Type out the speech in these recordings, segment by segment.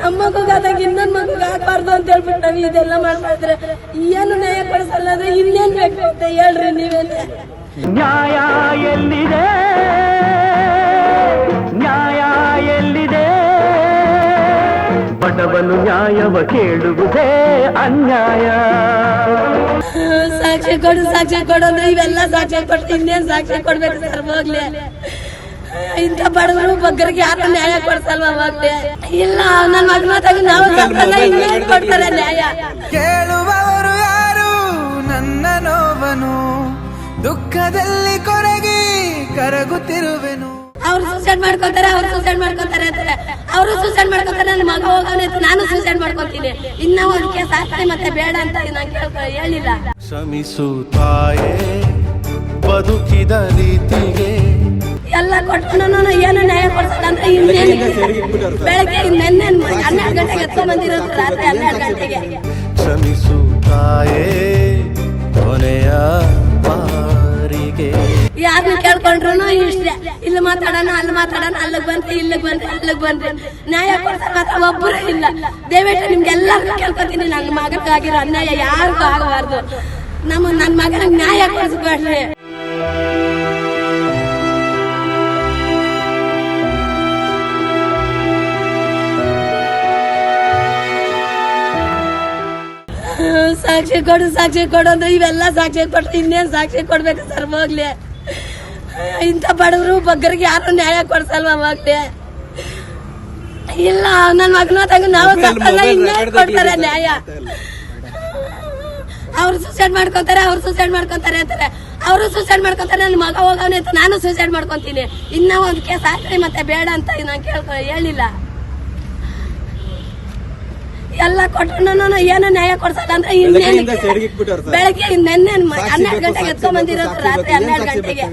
ನಮ್ಮ ಮಗುಗಾದಾಗ ಇನ್ನೊಂದ್ ಮಗುಗೆ ಆಗ್ಬಾರ್ದು ಅಂತ ಹೇಳ್ಬಿಟ್ಟು ನಾವು ಇದೆಲ್ಲ ಮಾಡ್ತಾ ಇದ್ರೆ ಏನು ನ್ಯಾಯ ಪಡಿಸಲ್ಲ ಅಂದ್ರೆ ಇನ್ನೇನ್ ಬೇಕು ಅಂತ ಹೇಳ್ರಿ ನೀವೇನೆ. ನ್ಯಾಯ ಎಲ್ಲಿದೆ? ನ್ಯಾಯ ಎಲ್ಲಿದೆ? ಬಡವನು ನ್ಯಾಯವ ಕೇಳುವುದೇ ಅನ್ಯಾಯ. ಸಾಕ್ಷಿ ಕೊಡು ಸಾಕ್ಷಿ ಕೊಡು ಅಂದ್ರೆ ಇವೆಲ್ಲ ಸಾಕ್ಷಿ ಕೊಟ್ಟು ಇನ್ನೇನ್ ಸಾಕ್ಷಿ ಕೊಡ್ಬೇಕು ಸರ್ ಹೋಗ್ಲಿ ಇಂಥ ಬಡವರು ಬಗ್ಗರಿಗೆ ಯಾರು ನ್ಯಾಯ ಕೊಡ್ಸಲ್ವಾ ಮತ್ತೆ ಇಲ್ಲ ನನ್ನ ಮಗನ ತಗ ನಾವು ಇನ್ನೇನ್ ಕೊಡ್ತಾರೆ ನ್ಯಾಯ? ಕೇಳುವವರು ಯಾರು? ನನ್ನ ನೋವನು. ದುಃಖದಲ್ಲಿ ಕೊರಗಿ ಕರಗುತ್ತಿರುವೆನು. ಅವ್ರು ಸೂಸೈಡ್ ಮಾಡ್ಕೊತಾರೆ ಅವ್ರು ಸೂಸೈಡ್ ಮಾಡ್ಕೊತಾರೆ ಅಂತಾರೆ. ಅವರು ಸೂಸೈಡ್ ಮಾಡ್ಕೊತಾರೆ ನನ್ನ ಮಗ ಹೋಗೋನೆ ನಾನು ಸೂಸೈಡ್ ಮಾಡ್ಕೊತೀನಿ ಇನ್ನ ಒಂದು ಕೇಸ್ ಮತ್ತೆ ಬೇಡ ಅಂತ ನಾನು ಕೇಳ್ಕೊ ಹೇಳಿಲ್ಲ. ಶ್ರಮಿಸು ತಾಯೇ ಬದುಕಿದ ರೀತಿಗೆ ಎಲ್ಲ ಕೊಟ್ಕೊಂಡು ಏನು ನ್ಯಾಯ ಕೊಡ್ಸಲ್ಲ ಬೆಳಗ್ಗೆ ನಿನ್ನೆ ಹನ್ನೆರಡು ಗಂಟೆಗೆ ಎತ್ಕೊಂಡ್ ಬಂದಿರೋದು ರಾತ್ರಿ ಹನ್ನೆರಡು ಗಂಟೆಗೆ. ಶ್ರಮಿಸು ತಾಯೇ ಕೊನೆಯ ಬಾರಿಗೆ. ಯಾರನ್ನ ಕೇಳ್ಕೊಂಡ್ರು ಇಷ್ಟೇ. ಇಲ್ಲಿ ಮಾತಾಡೋಣ ಅಲ್ಲಿ ಮಾತಾಡೋಣ ಅಲ್ಲಿಗೆ ಬಂತು ಇಲ್ಲಿಗೆ ಬಂತು ಅಲ್ಲಿಗೆ ಬಂತು ನ್ಯಾಯ ಕೊಡ್ತಾರೆ ಮಾತ್ರ ಒಬ್ಬರು ಇಲ್ಲ. ದಯವಿಟ್ಟು ನಿಮ್ಗೆಲ್ಲರಿಗೂ ಕೇಳ್ಕೊತೀನಿ ನನ್ನ ಮಗಕ್ಕಾಗಿರೋ ಅನ್ಯಾಯ ಯಾರಿಗೂ ಆಗಬಾರ್ದು. ನಮ್ಮ ನನ್ನ ಮಗನಿಗೆ ನ್ಯಾಯ ಕೊಡಿಸ್ಬೇಡ್ರಿ ಸಾಕ್ಷಿ ಕೊಡು ಸಾಕ್ಷಿ ಕೊಡು ಅಂದ್ರೆ ಇವೆಲ್ಲ ಸಾಕ್ಷಿ ಕೊಟ್ಟು ಇನ್ನೇನು ಸಾಕ್ಷಿ ಕೊಡ್ಬೇಕು ಸರ್ ಹೋಗ್ಲಿ ಇಂಥ ಬಡವರು ಬಗ್ಗರಿಗೆ ಯಾರು ನ್ಯಾಯ ಕೊಡ್ಸಲ್ವಾ ಹೋಗ್ಲಿ ಇಲ್ಲ ನನ್ನ ಮಗನ ತಂಗ ನಾವು ತಪ್ಪಲ್ಲ ಇನ್ನೇನ್ ಕೊಡ್ತಾರೆ ನ್ಯಾಯ? ಅವ್ರು ಸೂಸೈಡ್ ಮಾಡ್ಕೊಂತಾರೆ ಅವ್ರು ಸೂಸೈಡ್ ಮಾಡ್ಕೊಂತಾರೆ ಅಂತಾರೆ. ಅವರು ಸೂಸೈಡ್ ಮಾಡ್ಕೊಂತಾರೆ ನನ್ನ ಮಗ ಹೋಗವನೇ ಅಂತ ನಾನು ಸೂಸೈಡ್ ಮಾಡ್ಕೊಂತೀನಿ. ಇನ್ನ ಒಂದು ಕೇಸ್ ಆಗ್ರಿ ಮತ್ತೆ ಬೇಡ ಅಂತ ನಾನು ಕೇಳ್ಕೊ ಹೇಳಿಲ್ಲ. ಎಲ್ಲ ಕೊಟ್ಟರು ಏನು ನ್ಯಾಯ ಕೊಡ್ಸಲ್ಲ ಅಂದ್ರೆ ಇನ್ನೇನು ಬೆಳಗ್ಗೆ ನೆನ್ನೆ ಹನ್ನೆರಡು ಗಂಟೆಗೆ ಎತ್ಕೊಂಡ್ ಬಂದಿರೋದು ರಾತ್ರಿ ಹನ್ನೆರಡು ಗಂಟೆಗೆ.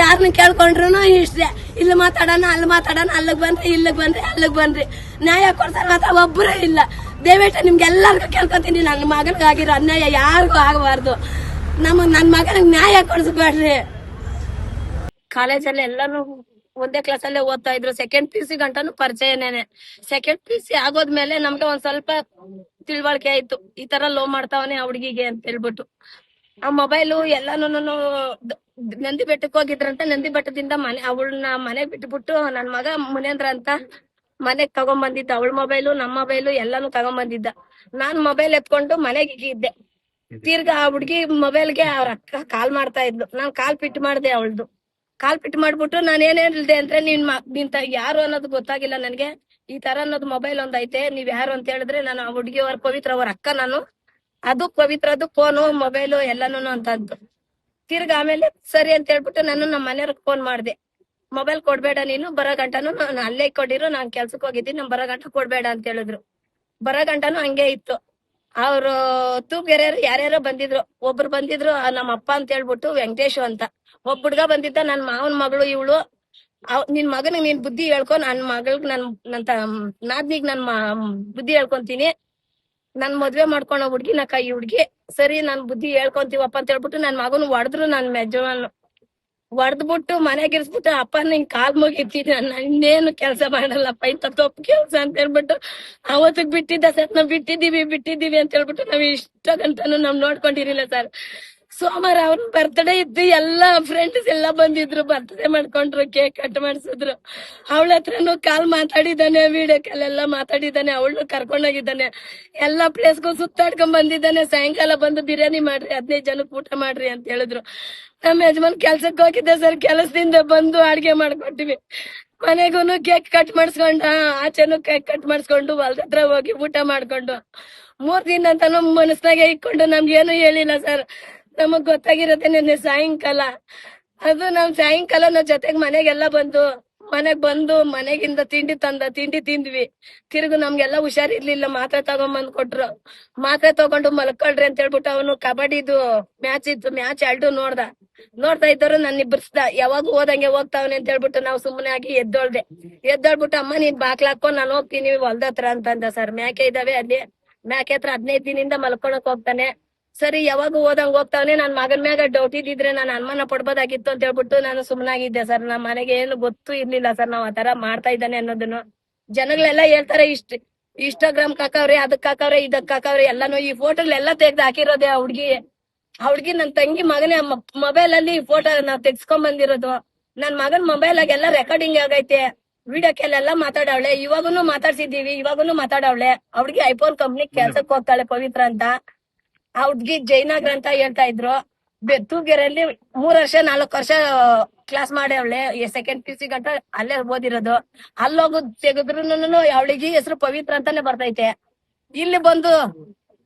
ಯಾರನ್ನ ಕೇಳ್ಕೊಂಡ್ರು ಇಷ್ಟೇ ಇಲ್ಲಿ ಮಾತಾಡೋಣ ಅಲ್ಲಿ ಮಾತಾಡೋಣ ಅಲ್ಲಿಗೆ ಬಂದ್ರೆ ಇಲ್ಲಿಗೆ ಬಂದ್ರೆ ಅಲ್ಲಿಗೆ ಬಂದ್ರಿ. ನ್ಯಾಯ ಕೊಡ್ತಾರೆ ಮಾತ್ರ ಒಬ್ಬರೇ ಇಲ್ಲ. ದಯವಿಟ್ಟು ನಿಮ್ಗೆಲ್ಲರಿಗೂ ಕೇಳ್ಕೊತೀನಿ. ನನ್ನ ಮಗನಿಗಾಗಿರೋ ಅನ್ಯಾಯ ಯಾರಿಗೂ ಆಗಬಾರ್ದು. ನಮ್ಮ ನನ್ನ ಮಗನಿಗೆ ನ್ಯಾಯ ಕೊಡಿಸ್ಬೇಡ್ರಿ ಕಾಲೇಜಲ್ಲಿ ಎಲ್ಲಾನು ಒಂದೇ ಕ್ಲಾಸ್ ಅಲ್ಲೇ ಓದ್ತಾ ಇದ್ರು. ಸೆಕೆಂಡ್ ಪಿ ಸಿ ಗಂಟನು ಪರಿಚಯನೇನೆ. ಸೆಕೆಂಡ್ ಪಿ ಸಿ ಆಗೋದ್ಮೇಲೆ ನಮ್ಗೆ ಒಂದ್ ಸ್ವಲ್ಪ ತಿಳುವಳಿಕೆ ಆಯ್ತು. ಈ ತರ ಲೋ ಮಾಡ್ತಾವನೆ ಆ ಹುಡುಗಿಗೆ ಅಂತ ಹೇಳ್ಬಿಟ್ಟು. ಆ ಮೊಬೈಲು ಎಲ್ಲಾನು ನಂದಿ ಬೆಟ್ಟಕ್ಕೆ ಹೋಗಿದ್ರಂತ ನಂದಿ ಬೆಟ್ಟದಿಂದ ಮನೆ ಅವಳನ್ನ ಮನೆ ಬಿಟ್ಬಿಟ್ಟು ನನ್ ಮಗ ಮುನೇಂದ್ರ ಅಂತ ಮನೆಗ್ ತಗೊಂಡ್ ಬಂದಿದ್ದ ಅವಳ ಮೊಬೈಲು ನಮ್ಮ ಮೊಬೈಲು ಎಲ್ಲಾನು ತಗೊಂಡ್ ಬಂದಿದ್ದ ನಾನ್ ಮೊಬೈಲ್ ಎತ್ಕೊಂಡು ಮನೆಗೆ ಇದ್ದೆ. ತಿರ್ಗಾ ಆ ಹುಡ್ಗಿ ಮೊಬೈಲ್ಗೆ ಅವ್ರ ಅಕ್ಕ ಕಾಲ್ ಮಾಡ್ತಾ ಇದ್ಲು. ನಾನ್ ಕಾಲ್ ಪಿಟ್ ಮಾಡ್ದೆ ಅವಳ್ದು. ಕಾಲ್ ಪಿಟ್ ಮಾಡ್ಬಿಟ್ಟು ನಾನು ಏನ್ ಇಲ್ದೆ ಅಂದ್ರೆ ನಿನ್ ಮ- ನಿನ್ ತ- ಯಾರು ಅನ್ನೋದು ಗೊತ್ತಾಗಿಲ್ಲ ನನಗೆ. ಈ ತರ ಅನ್ನೋದು ಮೊಬೈಲ್ ಒಂದೈತೆ ನೀವ್ ಯಾರು ಅಂತ ಹೇಳಿದ್ರೆ ನಾನು ಆ ಹುಡ್ಗಿ ಅವ್ರ ಪವಿತ್ರ ಅವ್ರ ಅಕ್ಕ ನಾನು. ಅದು ಪವಿತ್ರದ್ದು ಫೋನು ಮೊಬೈಲು ಎಲ್ಲಾನು ಅಂತಂದು ತಿರ್ಗ ಆಮೇಲೆ ಸರಿ ಅಂತ ಹೇಳ್ಬಿಟ್ಟು ನಾನು ನಮ್ಮ ಮನೆಯವ್ರಿಗೆ ಫೋನ್ ಮಾಡಿದೆ. ಮೊಬೈಲ್ ಕೊಡ್ಬೇಡ ನೀನು, ಬರೋ ಗಂಟನು ನಾನು ಅಲ್ಲೇ ಕೊಟ್ಟಿರು ನಾನ್ ಕೆಲ್ಸಕ್ಕೆ ಹೋಗಿದ್ದೀನಿ ನಮ್ ಬರೋ ಗಂಟ ಕೊಡ್ಬೇಡ ಅಂತ ಹೇಳಿದ್ರು. ಬರೋ ಗಂಟನು ಹಂಗೆ ಇತ್ತು. ಅವ್ರು ತೂಗೆರೆಯರು ಯಾರ್ಯಾರೋ ಬಂದಿದ್ರು. ಒಬ್ರು ಬಂದಿದ್ರು ನಮ್ಮ ಅಪ್ಪ ಅಂತ ಹೇಳ್ಬಿಟ್ಟು ವೆಂಕಟೇಶು ಅಂತ. ಒಬ್ಬ ಹುಡ್ಗ ಬಂದಿದ್ದ, ನನ್ ಮಾವನ್ ಮಗಳು ಇವಳು. ನಿನ್ ಮಗನಿಗೆ ನೀನ್ ಬುದ್ಧಿ ಹೇಳ್ಕೊ, ನನ್ ಮಗಳ್ಗ್ ನನ್ ನನ್ ನಾದ್ನಿಗ್ ನನ್ ಬುದ್ಧಿ ಹೇಳ್ಕೊಂತೀನಿ. ನನ್ ಮದ್ವೆ ಮಾಡ್ಕೊಂಡ ಹುಡ್ಗಿ ನಕ್ಕ ಈ ಹುಡ್ಗಿ. ಸರಿ, ನನ್ ಬುದ್ಧಿ ಹೇಳ್ಕೊಂತೀವಪ್ಪ ಅಂತ ಹೇಳ್ಬಿಟ್ಟು ನನ್ ಮಗನ್ ಹೊಡೆದ್ರು ನನ್ ಮೆಜವಾನ್ ಹೊಡೆದ್ಬಿಟ್ಟು ಮನೆಗೆ ಇರ್ಸ್ಬಿಟ್ಟು ಅಪ್ಪ ನಿಂಗ್ ಕಾಲ್ ಮುಗಿತೀನಿ ನಾನು ಇನ್ನೇನು ಕೆಲಸ ಮಾಡಲ್ಲಪ್ಪ ಇಂತ ತಪ್ಪು ಕೆಲಸ ಅಂತ ಹೇಳ್ಬಿಟ್ಟು ಅವತ್ತಿಗ್ ಬಿಟ್ಟಿದ್ದ ಸರ್, ನಾವ್ ಬಿಟ್ಟಿದೀವಿ ಅಂತ ಹೇಳ್ಬಿಟ್ಟು ನಾವ್ ಇಷ್ಟ ಗಂಟನು ನಾವ್ ನೋಡ್ಕೊಂಡಿರಿಲ್ಲ ಸರ್. ಸೋಮವಾರ ಅವ್ರ ಬರ್ತ್ಡೇ ಇದ್ದು ಎಲ್ಲಾ ಫ್ರೆಂಡ್ಸ್ ಎಲ್ಲ ಬಂದಿದ್ರು. ಬರ್ತ್ಡೇ ಮಾಡ್ಕೊಂಡ್ರು ಕೇಕ್ ಕಟ್ ಮಾಡ್ಸಿದ್ರು. ಅವಳ ಹತ್ರನು ಕಾಲ್ ಮಾತಾಡಿದ್ದಾನೆ ವಿಡಿಯೋ ಕಾಲ್ ಎಲ್ಲ ಮಾತಾಡಿದ್ದಾನೆ ಅವಳು ಕರ್ಕೊಂಡೋಗಿದ್ದಾನೆ ಎಲ್ಲಾ ಪ್ಲೇಸ್ಗೂ ಸುತ್ತಾಡ್ಕೊಂಡ್ ಬಂದಿದ್ದಾನೆ. ಸಾಯಂಕಾಲ ಬಂದು ಬಿರಿಯಾನಿ ಮಾಡ್ರಿ, ಹದಿನೈದು ಜನಕ್ಕೆ ಊಟ ಮಾಡ್ರಿ ಅಂತ ಹೇಳಿದ್ರು. ನಮ್ಮ ಯಜಮಾನ್ ಕೆಲ್ಸಕ್ಕೆ ಹೋಗಿದ್ದೆ ಸರ್ ಕೆಲಸದಿಂದ ಬಂದು ಅಡ್ಗೆ ಮಾಡ್ಕೊಟ್ಟಿವಿ ಮನೆಗೂನು ಕೇಕ್ ಕಟ್ ಮಾಡಿಸ್ಕೊಂಡ, ಆಚೆನು ಕೇಕ್ ಕಟ್ ಮಾಡಿಸ್ಕೊಂಡು ಹೊಲ್ದ ಹತ್ರ ಹೋಗಿ ಊಟ ಮಾಡ್ಕೊಂಡು. ಮೂರ್ ದಿನ ಅಂತಾನು ಮನಸ್ನಾಗೆ ನಮ್ಗೆ ನಮ್ಗೇನು ಹೇಳಿಲ್ಲ ಸರ್ ನಮಗ್ ಗೊತ್ತಾಗಿರತ್ತೆ ನಿನ್ನೆ ಸಾಯಂಕಾಲ. ಅದು ನಾವ್ ಸಾಯಂಕಾಲ ನಾವ್ ಜೊತೆಗ್ ಮನೆಗೆಲ್ಲ ಬಂದು, ಮನೆಗ್ ಬಂದು ಮನೆಗಿಂದ ತಿಂಡಿ ತಂದ, ತಿಂಡಿ ತಿಂದ್ವಿ. ತಿರುಗು ನಮ್ಗೆಲ್ಲ ಹುಷಾರಿರ್ಲಿಲ್ಲ ಮಾತ್ರೆ ತಗೊಂಬಂದ್ ಕೊಟ್ರು. ಮಾತ್ರೆ ತಗೊಂಡು ಮಲ್ಕೊಳ್ರಿ ಅಂತ ಹೇಳ್ಬಿಟ್ಟು ಅವನು ಕಬಡ್ಡಿದು ಮ್ಯಾಚ್ ಇತ್ತು, ಮ್ಯಾಚ್ ಎರಡು ನೋಡ್ದ. ನೋಡ್ತಾ ಇದ್ದವ್ರು ನನ್ ಇಬ್ಬರ್ಸ್ದ ಯಾವಾಗ ಹೋದಂಗೆ ಹೋಗ್ತಾವನೆ ಅಂತ ಹೇಳ್ಬಿಟ್ಟು ನಾವು ಸುಮ್ಮನೆ ಆಗಿ ಎದ್ದೊಳ್ದೆ. ಎದ್ದೊಳ್ಬಿಟ್ಟು, ಅಮ್ಮ, ನೀನ್ ಬಾಕ್ಲ ಹಾಕೊಂಡ್ ನಾನು ಹೋಗ್ತೀನಿ ಹೊಲ್ದ ಹತ್ರ ಅಂತಂದ ಸರ್. ಮ್ಯಾಕೆ ಇದಾವೆ ಅಲ್ಲಿ? ಮ್ಯಾಕೆ ಹತ್ರ ಹದಿನೈದು ದಿನದಿಂದ ಮಲ್ಕೊಳಕ್ ಹೋಗ್ತಾನೆ. ಸರಿ, ಯಾವಾಗ ಹೋದಂಗ ಹೋಗ್ತಾವನೆ? ನನ್ ಮಗನ್ ಮ್ಯಾಗ ಡೌಟ್ ಇದ್ದಿದ್ರೆ ನಾನು ಅನುಮಾನ ಪಡ್ಬೋದಾಗಿತ್ತು ಅಂತ ಹೇಳ್ಬಿಟ್ಟು ನಾನು ಸುಮ್ಮನಾಗಿದ್ದೆ ಸರ್ ನಮ್ಮ ಮನೆಗೆ ಏನು ಗೊತ್ತು ಇರ್ಲಿಲ್ಲ ಸರ್, ನಾವ್ ಆತರ ಮಾಡ್ತಾ ಇದ್ದಾನೆ ಅನ್ನೋದನ್ನು. ಜನಗಳೆಲ್ಲ ಹೇಳ್ತಾರೆ, ಇಷ್ಟ, ಇನ್ಸ್ಟಾಗ್ರಾಮ್ ಕಾಕವ್ರೆ, ಅದಕ್ ಹಾಕವ್ರೆ ಇದಕ್ ಹಾಕವ್ರೆ ಎಲ್ಲಾನು ಈ ಫೋಟೋಗಳೆಲ್ಲ ತೆಗ್ದು ಹಾಕಿರೋದೆ ಆ ಹುಡ್ಗಿ. ಆ ಹುಡ್ಗಿ ನನ್ ತಂಗಿ ಮಗನೇ ಮೊಬೈಲ್ ಅಲ್ಲಿ ಫೋಟೋ ನಾವ್ ತೆಗ್ಸ್ಕೊಂಡ್ ಬಂದಿರೋದು. ನನ್ ಮಗನ್ ಮೊಬೈಲ್ ಆಗ ಎಲ್ಲ ರೆಕಾರ್ಡಿಂಗ್ ಆಗೈತೆ. ವಿಡಿಯೋ ಎಲ್ಲ ಮಾತಾಡವಳೆ. ಇವಾಗನು ಮಾತಾಡ್ಸಿದೀವಿ ಇವಾಗನು ಮಾತಾಡವಳೆ. ಅವ್ಳಿಗೆ ಐಫೋನ್ ಕಂಪ್ನಿ ಕೆಲ್ಸಕ್ ಹೋಗ್ತಾಳೆ ಪವಿತ್ರ ಅಂತ. ಆ ಹುಡ್ಗಿ ಅಂತ ಹೇಳ್ತಾ ಇದ್ರು ಬೆತ್ತೂಗೆರೆಯಲ್ಲಿ ಮೂರ್ ವರ್ಷ, ನಾಲ್ಕು ವರ್ಷ ಕ್ಲಾಸ್ ಮಾಡವಳೆ ಸೆಕೆಂಡ್ ಪಿ ಸಿ ಗಂಟ ಅಲ್ಲೇ ಓದಿರೋದು. ಅಲ್ಲೋಗು ತೆಗೆದ್ರು ಅವಳಿಗೆ ಹೆಸರು ಪವಿತ್ರ ಅಂತಾನೆ ಬರ್ತೈತೆ. ಇಲ್ಲಿ ಬಂದು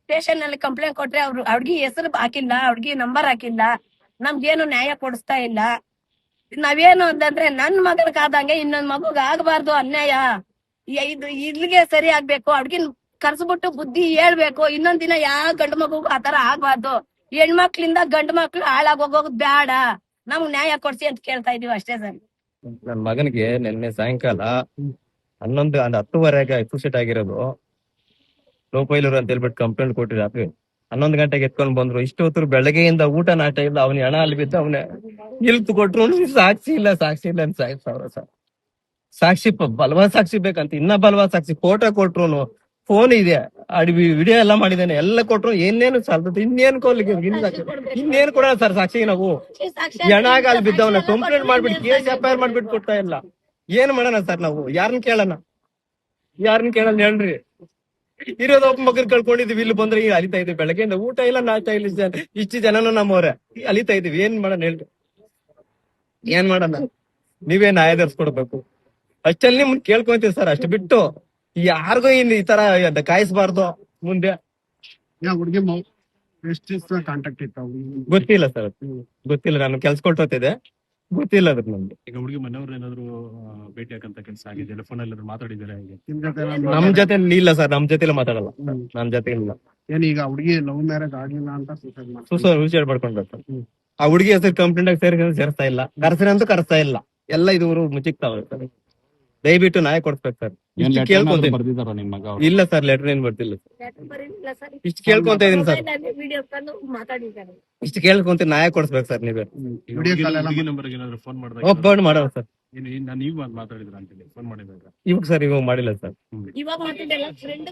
ಸ್ಟೇಷನ್ ಅಲ್ಲಿ ಕಂಪ್ಲೇಂಟ್ ಕೊಟ್ರೆ ಅವ್ರು ಅವ್ರಿಗೆ ಹೆಸರು ಹಾಕಿಲ್ಲ ಅವ್ರಿಗೆ ನಂಬರ್ ಹಾಕಿಲ್ಲ. ನಮ್ಗೇನು ನ್ಯಾಯ ಕೊಡಿಸ್ತಾ ಇಲ್ಲ. ನಾವೇನು ಅಂತಂದ್ರೆ ನನ್ ಮಗನಿಗೆ ಆದಂಗೆ ಇನ್ನೊಂದ್ ಮಗುಗ್ ಆಗ್ಬಾರ್ದು ಅನ್ಯಾಯ. ಇದು ಇಲ್ಲಿಗೆ ಸರಿ ಆಗ್ಬೇಕು. ಅವ್ರಿಗಿನ್ ಕರ್ಸ್ಬಿಟ್ಟು ಬುದ್ಧಿ ಹೇಳ್ಬೇಕು. ಇನ್ನೊಂದ್ ದಿನ ಯಾವ ಗಂಡು ಮಗುಗೂ ಆತರ ಆಗ್ಬಾರ್ದು. ಹೆಣ್ಮಕ್ಳಿಂದ ಗಂಡು ಮಕ್ಳು ಹಾಳಾಗ್ ಹೋಗೋದ್ ಬೇಡ ನಮ್ಗ್ ನ್ಯಾಯ ಕೊಡ್ಸಿ ಅಂತ ಕೇಳ್ತಾ ಇದೀವಿ ಅಷ್ಟೇ ಸರ್. ನನ್ ಮಗನಿಗೆ ನಿನ್ನೆ ಸಾಯಂಕಾಲ ಹನ್ನೊಂದು ಅಂದ್ ಹತ್ತುವರೆಗೆ ಎಕ್ಸಿಟ್ ಆಗಿರೋದು. ಲೋ ಪೈಲೂರು ಅಂತ ಹೇಳ್ಬಿಟ್ಟು ಕಂಪ್ಲೇಂಟ್ ಕೊಟ್ಟಿದ್ರು ಹನ್ನೊಂದು ಗಂಟೆಗೆ ಎತ್ಕೊಂಡ್ ಬಂದ್ರು. ಇಷ್ಟು ಹೊತ್ತು ಬೆಳಗ್ಗೆಯಿಂದ ಊಟ ನಾಟ ಇಲ್ಲ ಅವನ ಹಣ ಅಲ್ಲಿ ಬಿದ್ದು ಅವನ ನಿಲ್ತು ಕೊಟ್ರು. ಸಾಕ್ಷಿ ಇಲ್ಲ ಸಾಕ್ಷಿ ಇಲ್ಲ ಅಂತ ಸರ್ ಸಾಕ್ಷಿ ಬಲವಾದ ಸಾಕ್ಷಿ ಬೇಕಂತ, ಇನ್ನ ಬಲವಾದ ಸಾಕ್ಷಿ ಫೋಟೋ ಕೊಟ್ರು ಫೋನ್ ಇದೆ. ಅಡಿ ವಿಡಿಯೋ ಎಲ್ಲ ಮಾಡಿದ್ದೇನೆ. ಎಲ್ಲ ಕೊಟ್ರು. ಏನೇನು ಸಾಲದ ಇನ್ನೇನು ಕೊಲ್ಲಿಗೆ ಇನ್ನೇನು ಕೊಡೋಣ ಸರ್ ಸಾಕ್ಷಿ ನಾವು ಎಣಾಗ ಅಲ್ಲಿ ಬಿದ್ದವನ ಕಂಪ್ಲೇಂಟ್ ಮಾಡ್ಬಿಟ್ಟು ಕೇಸ್ ಎಫ್ ಐ ಆರ್ ಮಾಡ್ಬಿಟ್ಟು ಕೊಡ್ತಾ ಇಲ್ಲ. ಏನ್ ಮಾಡೋಣ ಸರ್ ನಾವು? ಯಾರನ್ನ ಕೇಳೋಣ? ಯಾರನ್ನ ಕೇಳಲ್ಲ ಹೇಳ್ರಿ. ಇರೋದು ಒಬ್ಬ ಮಗನ್ ಕಳ್ಕೊಂಡಿದೀವಿ ಇಲ್ಲಿ ಬಂದ್ರೆ ಈಗ ಅಲಿತಾ ಇದೀವಿ ಬೆಳಗ್ಗೆಯಿಂದ ಊಟ ಇಲ್ಲ ನಾಷ್ಟ ಇಲ್ಲ ಇಷ್ಟ್ ಜನ- ಇಷ್ಟು ಜನನು ನಮ್ಮವ್ರೆ. ಅಲಿತಾ ಇದೀವಿ ಏನ್ ಮಾಡೋಣ ಹೇಳ್ರಿ. ಏನ್ ಮಾಡೋಣ? ನೀವೇ ನ್ಯಾಯ ಕೊಡ್ಬೇಕು ಅಷ್ಟಲ್ಲಿ ನಿಮ್ಗೆ ಕೇಳ್ಕೊಂತೀವಿ ಸರ್. ಅಷ್ಟು ಬಿಟ್ಟು. ಯಾರಿಗೂ ಇನ್ ಈ ತರ ಅದ್ ಕಾಯಿಸ್ಬಾರ್ದು ಮುಂದೆ? ಹುಡುಗಿ ಎಷ್ಟು ದಿವಸ ಕಾಂಟ್ಯಾಕ್ಟ್ ಇತ್ತು ಗೊತ್ತಿಲ್ಲ ಸರ್ ಗೊತ್ತಿಲ್ಲ ನಾನು ಕೆಲ್ಸ ಕೊಟ್ಟೋತಿದ್ದೆ. ಗೊತ್ತಿಲ್ಲ ಅದ್ರ ನಮ್ಗೆ ಈಗ ಹುಡುಗಿ ಮನೆಯವ್ರ ಏನಾದ್ರು ಭೇಟಿ ಹಾಕಂತ ಕೆಲಸ ಆಗಿದೆ ಫೋನ್ ಅಲ್ಲಿ ಮಾತಾಡಿದಾರೆ ಹೇಗೆ? ನಿಮ್ ಜೊತೆ ಏನಾದ್ರು ನಮ್ ಜೊತೆ ಇಲ್ಲ ಸರ್ ನಮ್ ಜೊತೆ ಮಾತಾಡಲ್ಲ ಹ್ಮ್. ನಮ್ ಜೊತೆ ಇಲ್ಲ. ಏನ್ ಈಗ ಹುಡುಗಿ ಲವ್ ಮ್ಯಾರೇಜ್ ಆಗಿಲ್ಲ ಅಂತ ಸೂಸೈಡ್ ಮಾಡ್ತಾರೆ ಸುಸ ವಿಚಾರ ಮಾಡ್ಕೊಂಡ್ರೆ ಆ ಹುಡುಗಿ ಹೆಸರು ಕಂಪ್ಲೇಂಟ್ ಆಗಿ ಸೇರಿ ಸೇರ್ತಾ ಇಲ್ಲ. ಕರ್ಸಿನ ಅಂತೂ ಕರ್ಸ್ತಾ ಇಲ್ಲ. ಎಲ್ಲ ಇದು ಮುಚ್ಚಿಕ್ತಾವ ಸರ್ ದಯವಿಟ್ಟು ನಾಯಿ ಕೊಡ್ಸ್ಬೇಕು ಸರ್ ಇಲ್ಲ ಸರ್ ಲೆಟರ್ ಏನ್ ಬರ್ತಿಲ್ಲ. ಇಷ್ಟು ಕೇಳ್ಕೊಂತ ಇದೀನಿ ಸರ್. ಇಷ್ಟು ಕೇಳ್ಕೊಂತ ನಾಯ ಕೊಡ್ಸ್ಬೇಕು ಸರ್ ನೀವೇ. ಫೋನ್ ಮಾಡೋಣ ಸರ್. ನಾನು ನೀವು ಮಾತಾಡಿದ್ರ ಅಂತೇಳಿ ಫೋನ್ ಮಾಡಿದಾಗ. ಇವಾಗ ಸರ್ ಇವಾಗ ಮಾಡಿಲ್ಲ ಸರ್. ಇವಾಗ ಮಾತಾಡಿಲ್ಲ ಫ್ರೆಂಡ್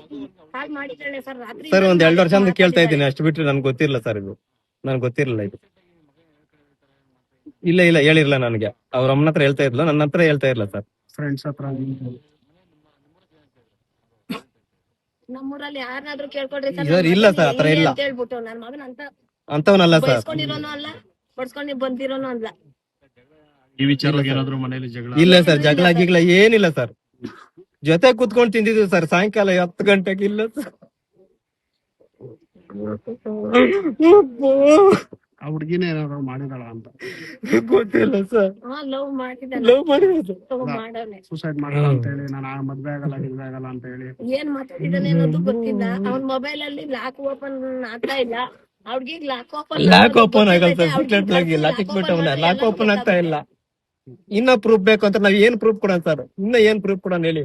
ಕಾಲ್ ಮಾಡಿದ್ದಾಳೆ ಸರ್ ರಾತ್ರಿ ಸರ್ ಒಂದ್ ಎರಡು ವರ್ಷ ಅಂತ ಕೇಳ್ತಾ ಇದ್ದೀನಿ ಅಷ್ಟು ಬಿಟ್ರೆ ನನ್ಗೆ ಗೊತ್ತಿರಲ್ಲ ಸರ್ ಇದು. ನನ್ಗೆ ಗೊತ್ತಿರಲಿಲ್ಲ ಇದು. ಇಲ್ಲ ಇಲ್ಲ ಹೇಳಿರ್ಲ ನನಗೆ. ಅವ್ರ ಅಮ್ಮನ ಹತ್ರ ಹೇಳ್ತಾ ಇದ್ಲು ನನ್ನ ಹತ್ರ ಹೇಳ್ತಾ ಇರ್ಲ ಸರ್. ಫ್ರೆಂಡ್ಸ್ ಹತ್ರ ನಮ್ಮೂರಲ್ಲಿ ಯಾರನ್ನಾದ್ರೂ ಕೇಳ್ಕೊಡ್ರಿ ಸರ್ ಇಲ್ಲ ಸರ್, ಆತರ ಇಲ್ಲ. ಅಂತ ಹೇಳ್ಬಿಟ್ಟು ನನ್ನ ಮಗನ ಅಂತ ಅಂತವನಲ್ಲ ಸರ್. ಬಯಸ್ಕೊಂಡಿರೋನು ಅಲ್ಲ ಬಡ್ಸ್ಕೊಂಡು ಬಂದಿರೋನು ಅಲ್ಲ. ಈ ವಿಚಾರವಾಗಿ ಏನಾದ್ರು ಮನೇಲಿ ಜಗಳ ಇಲ್ಲ ಸರ್ ಜಗಳ ಗಿಗಳ ಏನಿಲ್ಲ ಸರ್. ಜೊತೆ ಕುತ್ಕೊಂಡು ತಿಂದಿದ್ವಿ ಸರ್ ಸಾಯಂಕಾಲ ಹತ್ತು ಗಂಟೆಗೆ ಇಲ್ಲ ಸರ್. ಆ ಹುಡುಗಿನೇ ಏನಾದ್ರು ಮಾಡಿದಾಳ ಅಂತ. ಗೊತ್ತಿಲ್ಲ ಸರ್. ಲವ್ ಮಾಡಿದ್ದಾನೆ ಲವ್ ಮಾಡಿರೋದು. ಮಾಡವ್ನೆ ಮಾಡಲ್ಲ ಅಂತ ಹೇಳಿ ನಾನು ಆ ಮದ್ವೆ ಆಗಲ್ಲ ಗಿದ್ವೆ ಆಗಲ್ಲ ಅಂತ ಹೇಳಿ. ಏನ್ ಮಾತಾಡಿದಾನೆ ಅನ್ನೋದು ಗೊತ್ತಿಲ್ಲ. ಅವನ್ ಮೊಬೈಲ್ ಅಲ್ಲಿ ಲಾಕ್ ಓಪನ್ ಆಗ್ತಾ ಇಲ್ಲ. ಅವ್ರಿಗೆ ಲಾಕ್ ಓಪನ್ ಲಾಕ್ ಓಪನ್ ಆಗಲ್ಲ ಸರ್. ಸೀಕ್ರೆಟ್ ಲಾಕ್ ಲಾಕ್ ಇಟ್ಬಿಟ್ಟವನ ಲಾಕ್ ಓಪನ್ ಆಗ್ತಾ ಇಲ್ಲ. ಇನ್ನ ಪ್ರೂಫ್ ಬೇಕು ಅಂತ ನಾವ್ ಏನ್ ಪ್ರೂಫ್ ಕೊಡೋಣ ಸರ್? ಇನ್ನ ಏನ್ ಪ್ರೂಫ್ ಕೊಡೋಣ ಹೇಳಿ.